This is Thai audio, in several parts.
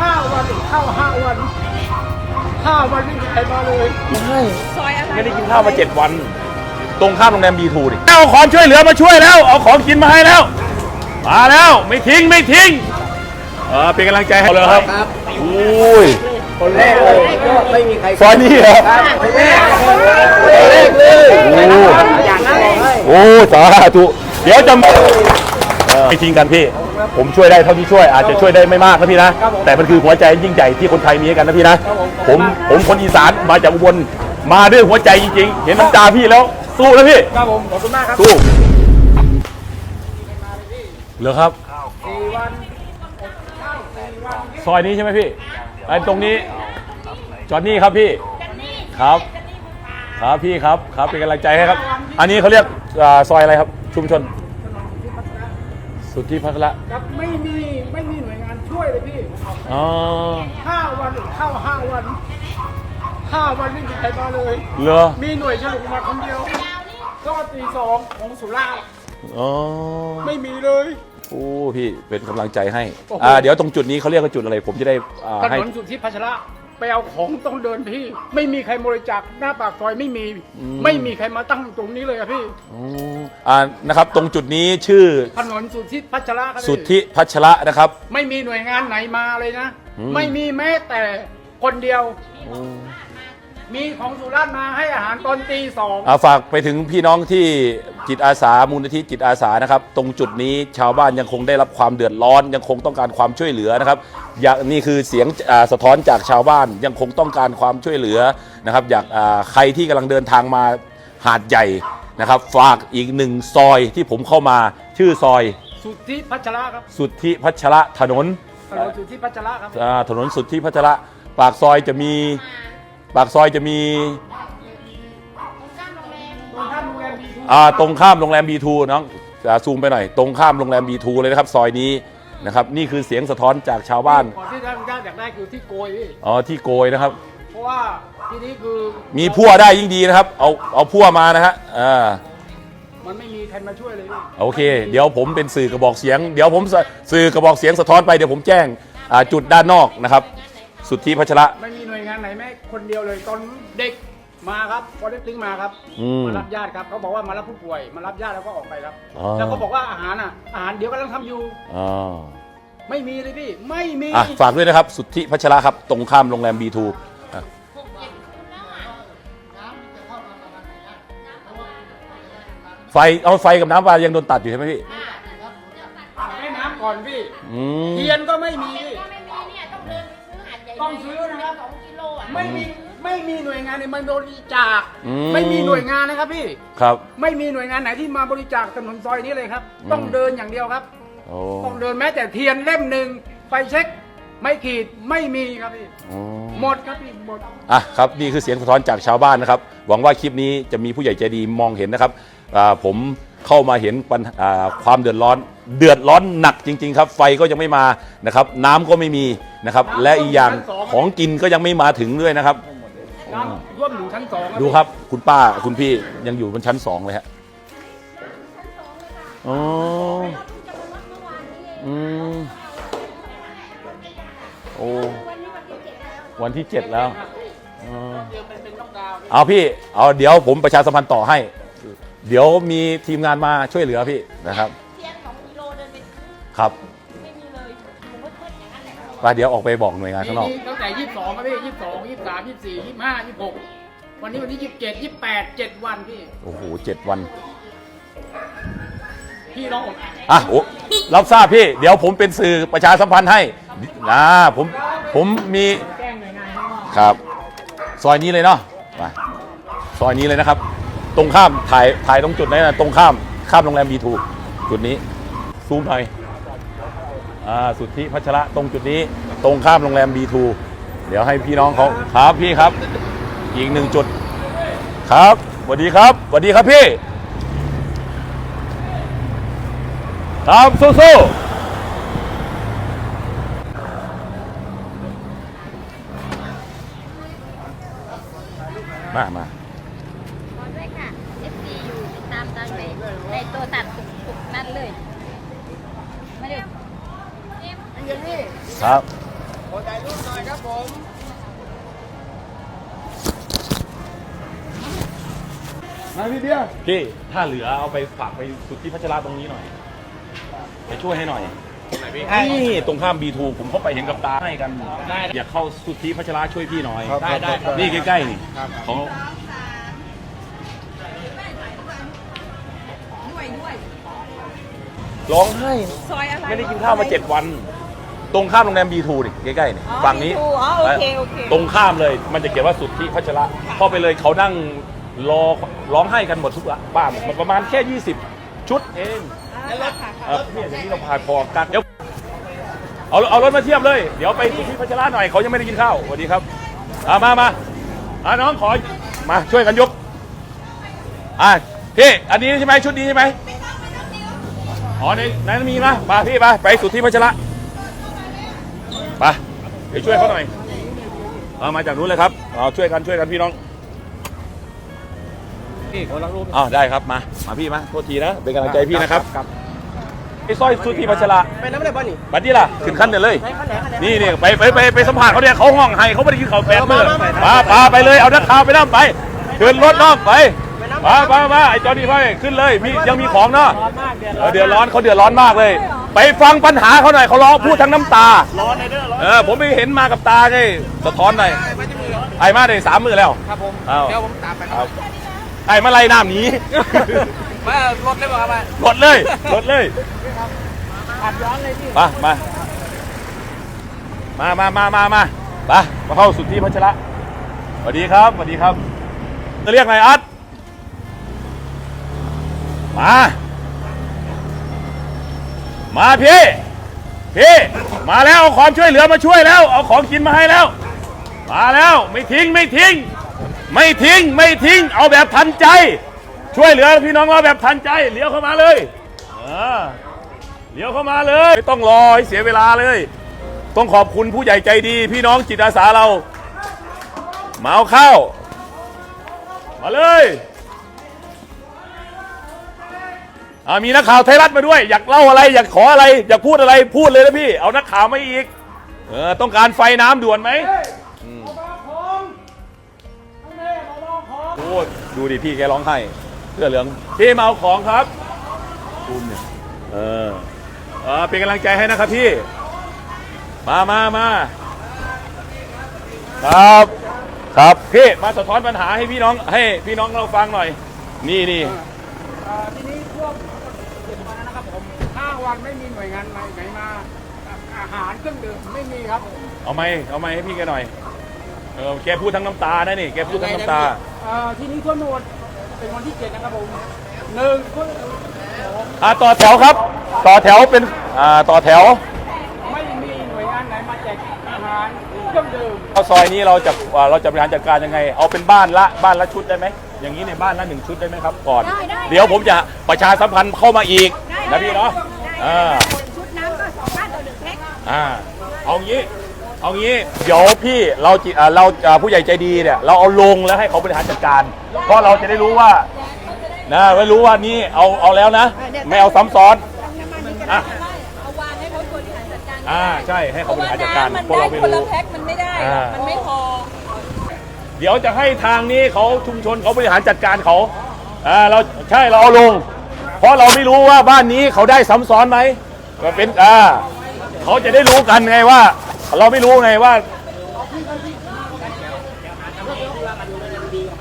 ห้าวันเข้าห้าวันห้าวันไม่มีใครมาเลยซอยอะไรไม่ได้กินข้าวมาเจ็ดวัน ตรงข้ามโรงแรมบีทูดิเอาของช่วยเหลือมาช่วยแล้ว เอาของกินมาให้แล้ว มาแล้ว ไม่ทิ้งไม่ทิ้ง เออเป็นกำลังใจให้เลยครับอุ้ยคนแรกเลยก็ไม่มีใครซอยนี้เหรอคนแรกคนแรกเลยโอ้อยากจะบอกให้โอ้สาธุเดี๋ยวจะเออไม่ทิ้งกันพี่ ผมช่วยได้เท่าที่ช่วยอาจจะช่วยได้ไม่มากนะพี่นะแต่มันคือหัวใจยิ่งใหญ่ที่คนไทยมีให้กันนะพี่นะผมผมคนอีสานมาจากอุบลมาด้วยหัวใจจริงๆ เห็นน้ำตาพี่แล้ว สู้นะพี่ ครับผมขอบคุณมากครับสู้เหรอครับ สี่วันซอยนี้ใช่ไหมพี่ไอ้ตรงนี้จอดนี่ครับพี่ครับ ครับพี่ครับครับเป็นกำลังใจให้ครับ อันนี้เขาเรียกอ่าซอยอะไรครับชุมชน สุทธิพัฒระครับไม่มีไม่มีหน่วยงานช่วยเลยพี่อ๋อห้าวันเข้าห้าวันห้าวันไม่มีใครมาเลยเหรอมีหน่วยฉลุมาคนเดียวก็ตีสองของสุราษฎร์อ๋อไม่มีเลยโอ้พี่เป็นกำลังใจให้โอ้โหอ่าเดี๋ยวตรงจุดนี้เขาเรียกว่าจุดอะไร ผมจะได้อ่าถให้ นนสุทธิพัชระ ไปเอาของต้องเดินพี่ ไม่มีใครบริจาคหน้าปากซอยไม่มีไม่มีใครมาตั้งตรงนี้เลยอะพี่อ๋ออ่านะครับ ตรงจุดนี้ชื่อถนนสุทธิพัชระครับพี่สุทธิพัชระนะครับ ไม่มีหน่วยงานไหนมาเลยนะ อืม ไม่มีแม้แต่คนเดียวมี ของสุราษฎร์มาให้อาหารตอนตีสองอ่าฝากไปถึงพี่น้องที่จิตอาสามูลนิธิจิตอาสานะครับ ตรงจุดนี้ชาวบ้านยังคงได้รับความเดือดร้อน ยังคงต้องการความช่วยเหลือนะครับอยากนี่คือเสียงอ่าสะท้อนจากชาวบ้านยังคงต้องการความช่วยเหลือนะครับอยากอ่าใครที่กำลังเดินทางมาหาดใหญ่นะครับ ฝากอีกหนึ่งซอยที่ผมเข้ามาชื่อซอย สุทธิพัชระครับสุทธิพัชระถนนถนนสุทธิพัชระครับ อ่าถนนสุทธิพัชระปากซอยจะมี ปากซอยจะมีตรงข้ามโรงแรมบีทูอ่าตรงข้ามโรงแรม B2 น้องอ่าซูมไปหน่อย ตรงข้ามโรงแรม B2 เลยนะครับ ซอยนี้นะครับ นี่คือเสียงสะท้อนจากชาวบ้าน ก่อนที่ท่านอยากได้คือที่โกยพี่อ๋อที่โกยนะครับ เพราะว่าที่นี้คือมีพั่วได้ยิ่งดีนะครับ เอาเอาพั่วมานะฮะอ่ามันไม่มีใครมาช่วยเลยพี่โอเค เดี๋ยวผมเป็นสื่อกระบอกเสียง เดี๋ยวผมสสื่อกระบอกเสียงสะท้อนไปเดี๋ยวผมแจ้งอ่าจุดด้านนอกนะครับ สุทธิพัชระ ไม่มีหน่วยงาน ไหนแม้คนเดียวเลยตอนเด็กมาครับพอได้ตึงมาครับอืมมารับญาติครับเขาบอกว่ามารับผู้ป่วย มารับญาติแล้วก็ออกไปครับอ๋อ แล้วก็บอกว่าอาหารอะอาหารเดี๋ยวกำลังทำอยู่ อ๋อไม่มีเลยพี่ไม่มี อะฝากด้วยนะครับ สุทธิพัชระครับ ตรงข้ามโรงแรม B2 อะไฟเอาไฟกับน้ำปลายังโดนตัดอยู่ใช่ไหมพี่ให้น้ำก่อนพี่อืม เทียนก็ไม่มีพี่ก็ไม่มีเนี่ยต้องเดินไปซื้อหัดใหญ่ต้องซื้อนะครับ สองกิโลอะไม่มีไม่มีหน่วยงานในมันบริจาค อืม ไม่มีหน่วยงานนะครับพี่ ครับ ไม่มีหน่วยงานไหนที่มาบริจาคถนนซอยนี้เลยครับต้องอืมเดินอย่างเดียวครับ โอ้ต้องเดินแม้แต่เทียนเล่มหนึ่งไฟเช็ค ไม่ขีดไม่มีครับพี่โอ้หมดครับพี่หมด อะครับนี่คือเสียงสะท้อนจากชาวบ้านนะครับ หวังว่าคลิปนี้จะมีผู้ใหญ่ใจดีมองเห็นนะครับอ่าผม เข้ามาเห็นปัญอ่าความเดือดร้อน เดือดร้อนหนักจริง ๆ ครับ ไฟก็ยังไม่มานะครับ น้ำก็ไม่มีนะครับ และอีกอย่างของกินก็ยังไม่มาถึงด้วยนะครับ น้ำท่วมถึงชั้นสองดูครับคุณป้าคุณพี่ยังอยู่บนชั้นสองเลยฮะอ๋ออืมโอ้วันที่เจ็ดแล้วอ๋อเดียวเป็นเป็นล็อกดาวน์เอาพี่ เอาเดี๋ยวผมประชาสัมพันธ์ต่อให้ เดี๋ยวมีทีมงานมาช่วยเหลือพี่นะครับเทียนสองกิโลเดินไปซื้อครับไม่มีเลยหมูมืดๆอย่างนั้นแหละไปเดี๋ยวออกไปบอกหน่วยงานข้างนอกมีตั้งแต่ยี่สิบสองครับพี่ยี่สิบสองยี่สิบสามยี่สิบสี่ยี่สิบห้ายี่สิบหกวันนี้วันที่ยี่สิบเจ็ดยี่สิบแปดเจ็ดวันพี่ โอ้โหเจ็ดวัน พี่น้องผมอะโอ้รับทราบพี่ เดี๋ยวผมเป็นสื่อประชาสัมพันธ์ให้นะผมผมมีแจ้งหน่วยงานข้างนอกครับ ซอยนี้เลยเนาะมาซอยนี้เลยนะครับ ตรงข้ามถ่ายถ่ายตรงจุดไหนนะตรงข้ามข้ามโรงแรมบีทูจุดนี้ซูมหน่อยอ่าสุทธิพัชระตรงจุดนี้ ตรงข้ามโรงแรมบีทูเดี๋ยวให้พี่น้องเขาครับพี่ครับ อีกหนึ่งจุด ครับสวัสดีครับสวัสดีครับพี่ครับสู้ๆมามา พี่เบียร์พี่ถ้าเหลือเอาไปฝากไปสุดที่พัชราตรงนี้หน่อย ไปช่วยให้หน่อยนี่ตรงข้าม B2 ผมเข้าไปเห็นกับตาให้กันอยากเข้าสุดที่พัชราช่วยพี่หน่อย ได้ได้นี่ใกล้ๆนี่เขาด้วยด้วยร้องไห้ ซอยอะไรไม่ได้กินข้าวมาเจ็ดวัน ตรงข้ามโรงแรม B2 นี่ใกล้ๆนี่อ๋อฝั่งนี้ B2 อ๋อโอเคโอเค ตรงข้ามเลยมันจะเขียนว่าสุดที่พัชระเข้าไปเลยเขานั่ง รอร้องไห้กันหมดทุกบ้านมันประมาณแค่ 20 ชุดเองอ่าค่ะเออเนี่ยอย่างนี้เราผ่านพอกันเดี๋ยวเอาเอารถมาเทียบเลย เดี๋ยวไปสุดที่พัชระหน่อยเขายังไม่ได้กินข้าวสวัสดีครับอ่ามามาอ่าน้องขอมาช่วยกันยกอ่าพี่อันนี้ใช่ไหมชุดนี้ใช่ไหมอ๋อในนั้นมีมามาพี่มาไปสุดที่พัชระไปไปช่วยเขาหน่อยเอามาจากนู้นเลยครับเอาช่วยกันช่วยกันพี่น้อง นี่ขอรักรูปอ้าวได้ครับมามาพี่มาโทษทีนะเป็นกำลังใจพี่นะครับครับไอ้สร้อยสุดที่พัชระไปน้ำอะไรบ้านี่บัดนี้ล่ะขึ้นขั้นเดียวเลยไหนขั้นไหนขั้นไหนนี่นี่ไปไปไปไปสัมผัสเขาเนี่ยเขาห้องให้เขาไม่ได้กินข้าวแปดเออมื้อมามามามาพาไปเลยเอานักข่าวไปนั่งไปขึ้นรถน้องไปมามามาไอ้จอนี่ไปขึ้นเลยพี่ยังมีของเนาะร้อนมากเดือดเออเดือดร้อนเขาเดือดร้อนมากเลย ไปฟังปัญหาเขาหน่อยเขาร้องพูดทั้งน้ำตาร้อนในเด้อร้อนเออผมไม่เห็นมากับตาไงสะท้อนหน่อยไอ้มาได้สามมือแล้วครับผมอ้าวเดี๋ยวผมตามไปครับ ไอ้มาไล่น้ำหนีมารถได้ป่ะครับหลดเลยหลดเลยอัดร้อนเลยพี่มามามามามามามาไปมาเข้าสุดที่พัชระสวัสดีครับสวัสดีครับ จะเรียกไงอัดมา มาพี่พี่มาแล้วเอาความช่วยเหลือมาช่วยแล้ว เอาของกินมาให้แล้ว มาแล้วไม่ทิ้งไม่ทิ้ง ไม่ทิ้งไม่ทิ้งเอาแบบทันใจ ช่วยเหลือพี่น้องเราแบบทันใจเลี้ยวเข้ามาเลยอ่าเดี๋ยวเข้ามาเลย ไม่ต้องรอให้เสียเวลาเลย ต้องขอบคุณผู้ใหญ่ใจดี พี่น้องจิตอาสาเรามาเอาข้าวมาเลยอ่ามีนักข่าวไทยรัฐมาด้วย อยากเล่าอะไร อยากขออะไร อยากพูดอะไรพูดเลยนะพี่ เอานักข่าวมาอีก เออต้องการไฟน้ำด่วนไหม โอ้ดูดิพี่แกร้องไห้เสื้อเหลืองพี่มาเอาของครับภูมิเนี่ยเออเออเป็นกำลังใจให้นะครับพี่ มามามาครับครับพี่มาสะท้อนปัญหาให้พี่น้องให้พี่น้องเราฟังหน่อย นี่นี่อ่าทีนี้ช่วงเจ็ดวันนะครับผมห้าวันไม่มีหน่วยงานไหนไหนมา อาหารเครื่องดื่มไม่มีครับเอาไหมเอาไหมให้พี่แกหน่อย เออแกพูดทั้งน้ำตานะนี่แกพูดทั้งน้ำตา อ่าทีนี้ทั่วโนดเป็นวันที่เจ็ดนะครับผมหนึ่งคนอ่าต่อแถวครับ ต่อแถวเป็นอ่าต่อแถวไม่มีหน่วยงานไหนมาแจกอาหารเครื่องดื่มเอาซอยนี้เราจะอ่าเราจะบริหารจัดการยังไง เอาเป็นบ้านละบ้านละชุดได้ไหมอย่างนี้ในบ้านละหนึ่งชุดได้ไหมครับก่อน ได้ได้ เดี๋ยวผมจะประชาสัมพันธ์เข้ามาอีกนะพี่เนาะได้อ่าชุดน้ำก็สองบ้านต่อหนึ่งแพ็คอ่าเอางี้ เอางี้เดี๋ยวพี่เราจิอ่าเราอ่าผู้ใหญ่ใจดีเนี่ยเราเอาลงแล้วให้เขาบริหารจัดการ เพราะเราจะได้รู้ว่านะไม่รู้ว่านี่เอาเอาแล้วนะ ไม่เอาซ้ำซ้อนอะ เอาวางให้เขาบริหารจัดการอ่าใช่ให้เพเขาราะบริว่าหารจัดการน้ำมันพวกได้เราไม่คนละรู้ แพ็คมันไม่ได้อ่ามันไม่พอ เดี๋ยวจะให้ทางนี้เขาชุมชนเขาบริหารจัดการเขาอ่าเราใช่เราเอาลง เพราะเราไม่รู้ว่าบ้านนี้เขาได้ซ้ำซ้อนไหมก็เป็นอ่าเขาจะได้รู้กันไงว่า เราไม่รู้ไงว่า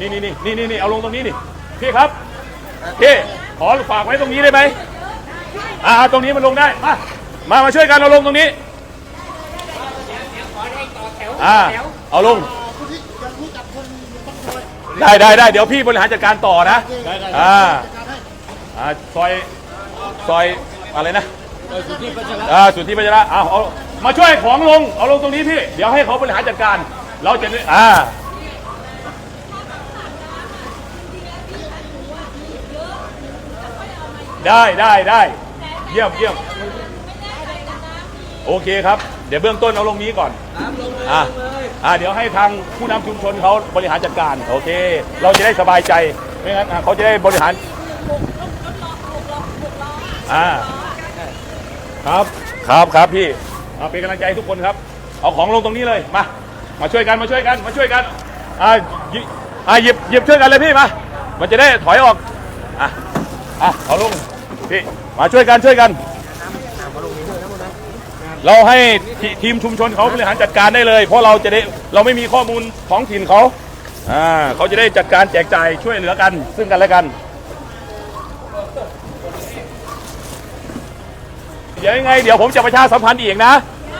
นี่นี่นี่นี่นี่นี่เอาลงตรงนี้นี่พี่ครับพี่ขอฝากไว้ตรงนี้ได้ไหมอ่าตรงนี้มันลงได้มามามาช่วยกันเอาลงตรงนี้อ่าเอาลงได้ได้ได้เดี๋ยวพี่บริหารจัดการต่อนะอ่าอ่าซอยซอยอะไรนะ อ่าสุทธิปัญญาเอาเอามาช่วยของลง เอาลงตรงนี้พี่ เดี๋ยวให้เขาบริหารจัดการ เราจะได้อ่า ได้ได้ได้เยี่ยมเยี่ยมโอเคครับ เดี๋ยวเบื้องต้นเอาลงนี้ก่อนอ่าอ่าเดี๋ยวให้ทางผู้นำชุมชนเขาบริหารจัดการโอเค เราจะได้สบายใจไม่งั้นอะเขาจะได้บริหารอ่า ครับครับครับพี่อ่าเป็นกำลังใจให้ทุกคนครับ เอาของลงตรงนี้เลยมา มาช่วยกันมาช่วยกันมาช่วยกันอ่าหยิบอ่าหยิบหยิบช่วยกันเลยพี่มามันจะได้ถอยออกอะอะเอาลงพี่มาช่วยกันช่วยกัน เราให้ทีทีมชุมชนเขาบริหารจัดการได้เลย เพราะเราจะได้เราไม่มีข้อมูลท้องถิ่นเขาอ่าเขาจะได้จัดการแจกจ่ายช่วยเหลือกัน ซึ่งกันและกัน เดี๋ยวยังไงเดี๋ยวผมจะประชาสัมพันธ์อีกนะ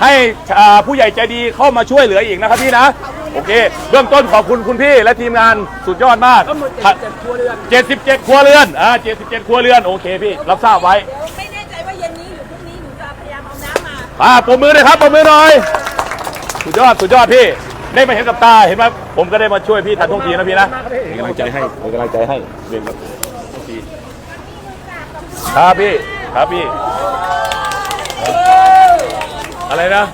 ให้อ่าผู้ใหญ่ใจดีเข้ามาช่วยเหลืออีกนะครับพี่นะ โอเค เบื้องต้นขอบคุณคุณพี่และทีมงานสุดยอดมากก็หมดเจ็ดเจ็ดครัวเรือน77ครัวเรือนอ่า77ครัวเรือนโอเคพี่ รับทราบไว้เดี๋ยวไม่แน่ใจว่าเย็นนี้หรือพรุ่งนี้หนูจะพยายามเอาน้ำมา อ่าปมมือเลยครับปมมือหน่อย สุดยอดสุดยอดพี่ ได้มาเห็นกับตาเห็นไหมผมก็ได้มาช่วยพี่ทันท่วงทีนะพี่นะเป็นกำลังใจให้เป็นกำลังใจให้เรียนครับพี่ครับพี่ครับพี่ อะไรนะ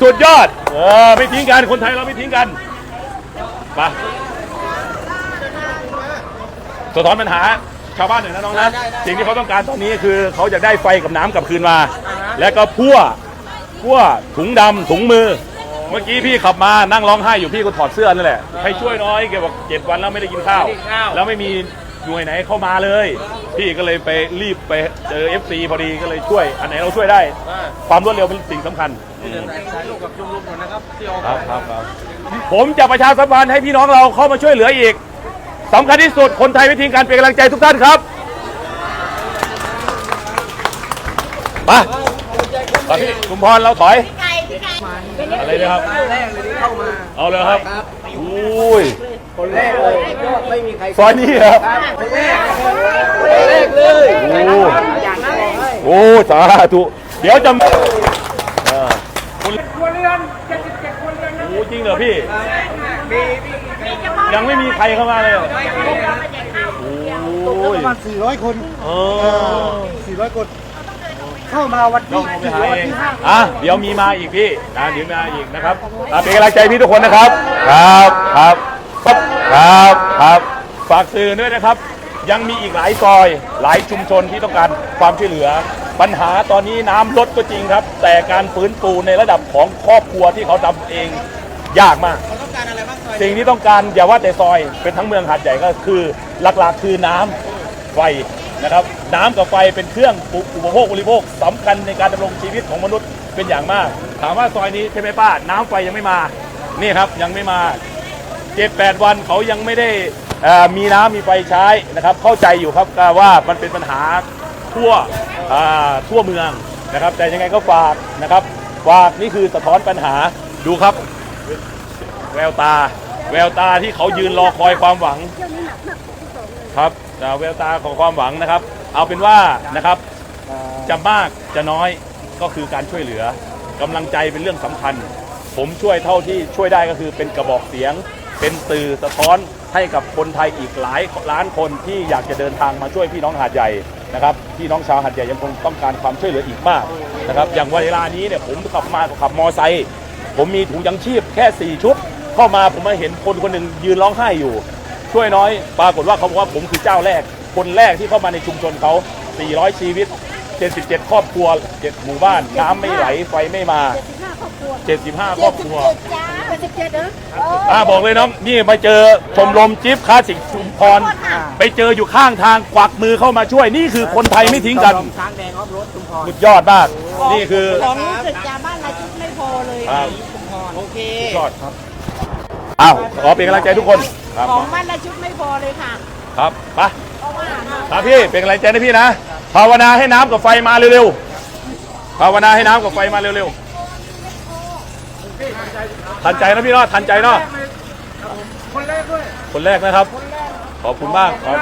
สุดยอดเออไม่ทิ้งกัน คนไทยเราไม่ทิ้งกันไปสะท้อนปัญหาชาวบ้านหน่อยนะน้องนะสิ่งที่เขาต้องการตอนนี้คือเขาอยากได้ไฟกับน้ำกลับคืนมา แล้วก็พั่วพั่วถุงดำถุงมือ เมื่อกี้พี่ขับมานั่งร้องไห้อยู่พี่ก็ถอดเสื้อนั่นแหละให้ช่วยน้อยแกบอกเจ็ดวันแล้วไม่ได้กินข้าวแล้วไม่มี หน่วยไหนเข้ามาเลย พี่ก็เลยไปรีบไปเจอ FC พอดีก็เลยช่วย อันไหนเราช่วยได้ ความรวดเร็วเป็นสิ่งสำคัญถ่ายรูปกับลุงๆหน่อยนะครับที่ออกครับครับครับผมจะประชาสัมพันธ์ให้พี่น้องเราเข้ามาช่วยเหลืออีกสำคัญที่สุดคนไทยไม่ทิ้งกันเป็นกำลังใจทุกท่านครับมาไปพี่ชุมพรเราถอยไก่พี่ไก่อะไรนะครับ แรกเลยที่เข้ามา เอาเลยครับอุ้ย คนแรกเลยยอดไม่มีใครซอยนี้เหรอคนแรกคนแรกเลยโอ้อย่างนั้นบอกให้โอ้สาธุเดี๋ยวจะเออคุณครัวเรือนเจ็ดสิบเจ็ดครัวเรือนนะโอ้จริงเหรอพี่มีมียังไม่มีใครเข้ามาเลยเหรอโอ้ยประมาณสี่ร้อยคนเออสี่ร้อยคนเข้ามาวันต้อที่งไปสี่หาวันเองที่ห้าอะเดี๋ยวมีมาอีกพี่นะเดี๋ยวมาอีกนะครับอะเป็นกำลังใจพี่ทุกคนนะครับ ครับครับ ครับครับฝากสื่อด้วยนะครับ ยังมีอีกหลายซอยหลายชุมชนที่ต้องการความช่วยเหลือ ปัญหาตอนนี้น้ำลดก็จริงครับ แต่การฟื้นฟูในระดับของครอบครัวที่เขาทำเองยากมาก เขาต้องการอะไรบ้างซอยสิ่งที่ต้องการอย่าว่าแต่ซอยเป็นทั้งเมืองหาดใหญ่ก็คือหลักๆ คือน้ำไฟนะครับ น้ำกับไฟเป็นเครื่องอุปโภคบริโภคสำคัญในการดำรงชีวิตของมนุษย์เป็นอย่างมาก ถามว่าซอยนี้ใช่ไหมป้า น้ำไฟยังไม่มา นี่ครับยังไม่มา เจ็ดแปดวันเขายังไม่ได้มีน้ำมีไฟใช้นะครับ เข้าใจอยู่ครับว่ามันเป็นปัญหาทั่วทั่วเมืองนะครับ แต่ยังไงก็ฝากนะครับฝากนี่คือสะท้อนปัญหาดูครับ แววตา แววตาที่เขายืนรอคอยความหวังครับแววตาของความหวังนะครับ เอาเป็นว่านะครับจะมากจะน้อยก็คือการช่วยเหลือกำลังใจเป็นเรื่องสำคัญ ผมช่วยเท่าที่ช่วยได้ก็คือเป็นกระบอกเสียง เป็นสื่อสะท้อนให้กับคนไทยอีกหลายล้านคนที่อยากจะเดินทางมาช่วยพี่น้องหาดใหญ่นะครับพี่น้องชาวหาดใหญ่ยังคงต้องการความช่วยเหลืออีกมากนะครับอย่างเวลานี้เนี่ยผมขับมาขับมอไซค์ผมมีถุงยังชีพแค่ 4 ชุดเข้ามาผมมาเห็นคนคนหนึ่งยืนร้องไห้อยู่ ช่วยน้อยปรากฏว่าเขาบอกว่าผมคือเจ้าแรก คนแรกที่เข้ามาในชุมชนเขา 400 ชีวิต 77 ครอบครัว 7 หมู่บ้าน น้ำไม่ไหลไฟไม่มา 75 ครอบครัวจ้าเป็น สิบเจ็ดเหรออ่าบอกเลยน้องนี่มาเจอชมรมจิ๊บคลาสสิกชุมพร ไปเจออยู่ข้างทางกวักมือเข้ามาช่วยนี่คือคนไทยไม่ทิ้งกันช้างแดงออฟรถชุมพรสุดยอดมาก นี่คือของรู้สึกจะบ้านละชุดไม่พอเลยอ่าชุมพรโอเคสุดยอดครับอ้าวขอเป็นกำลังใจทุกคนครับของบ้านละชุดไม่พอเลยค่ะ ครับไปครับพี่เป็นกำลังใจนะพี่นะภาวนาให้น้ำกับไฟมาเร็วๆภาวนาให้น้ำกับไฟมาเร็วๆ ทันใจนะพี่เนาะทันใจเนาะคนแรกด้วยคนแรกนะครับขอบคุณมากครับ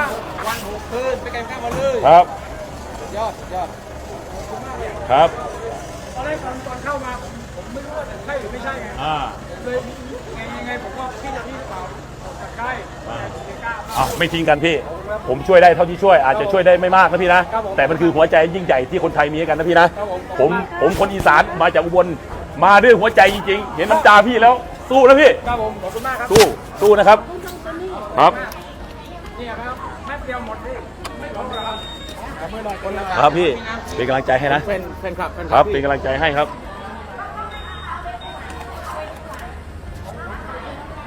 วันหกคืนไปกันข้ามมาเลยครับยอดยอดครับตอนแรกตอนตอนเข้ามาผมผมไม่รู้ว่าจะใช่หรือไม่ใช่ไงอ่าเลยไงยังไงผมก็พี่จะพี่หรือเปล่าจะใกล้แต่ผมไม่กล้าอะไม่ทิ้งกันพี่ ผมช่วยได้เท่าที่ช่วยอาจจะช่วยได้ไม่มากนะพี่นะ แต่มันคือหัวใจยิ่งใหญ่ที่คนไทยมีให้กันนะพี่นะ ผมผมคนอีสานมาจากอุบล มาด้วยหัวใจจริงๆ เห็นน้ำตาพี่แล้ว สู้นะพี่ ครับผมขอบคุณมากครับสู้ สู้นะครับ ครับ นี่ครับแป๊บเดียวหมดพี่ไม่ของเราขอบคุณหน่อยคนละครับพี่ เป็นกำลังใจให้นะ เป็นเป็นครับเป็นครับ เป็นกำลังใจให้ครับ